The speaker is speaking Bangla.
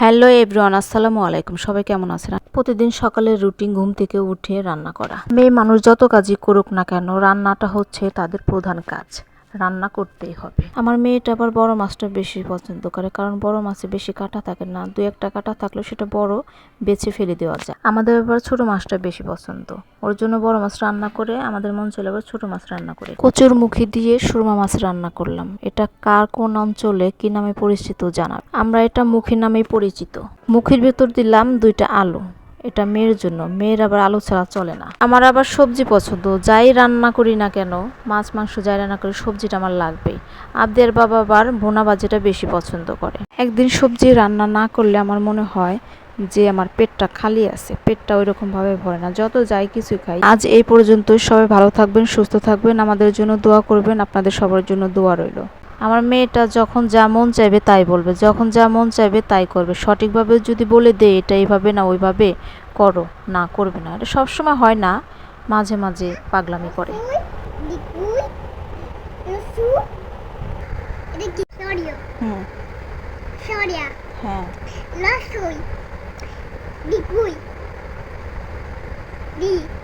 হ্যালো এভরিওয়ান, আসসালামু আলাইকুম। সবাই কেমন আছেন? প্রতিদিন সকালে রুটিন ঘুম থেকে উঠে রান্না করা। মেয়ে মানুষ যত কাজই করুক না কেন, রান্নাটা হচ্ছে তাদের প্রধান কাজ। রান্না করতেই হবে। আমার মেয়েটা আবার বড় মাছটা বেশি পছন্দ করে কারণ বড় মাছে বেশি কাটা থাকে না। দু একটা কাটা থাকলেও সেটা বড় বেছে ফেলে দেওয়া যায়। আমাদের আবার ছোট মাছটা বেশি পছন্দ। ওর জন্য বড় মাছ রান্না করে আমাদের মন চলে আবার ছোট মাছ রান্না করে কচুর মুখি দিয়ে সুরমা মাছ রান্না করলাম। এটা কার কোন অঞ্চলে কি নামে পরিচিত জানাব আমরা এটা মুখি নামেই পরিচিত। মুখির ভেতর দিলাম দুইটা আলু। এটা মেয়ের জন্য। মেয়ের আবার আলু ছাড়া চলে না। আমার আবার সবজি পছন্দ। যাই রান্না করি না কেন, মাছ, মাংস যাই রান্না করি, সবজিটা আমার লাগবেই। আবদের বাবা আবার ভুনা ভাজিটা বেশি পছন্দ করে। একদিন সবজি রান্না না করলে আমার মনে হয় যে আমার পেটটা খালি আছে। পেটটা ওই রকম ভাবে ভরে না। যত যাই কিছু খাই। আজ এই পর্যন্ত সবাই ভালো থাকবেন, সুস্থ থাকবেন। আমাদের জন্য দোয়া করবেন। আপনাদের সবার জন্য দোয়া রইল। আমার মেয়েটা যখন যা মন চাইবে তাই বলবে, যখন যা মন চাইবে তাই করবে সঠিকভাবে যদি বলে দে এটা এইভাবে না, ওইভাবে করো, না করবে না এটা সবসময় হয় না, মাঝে মাঝে পাগলামি করে. হ্যাঁ. Di.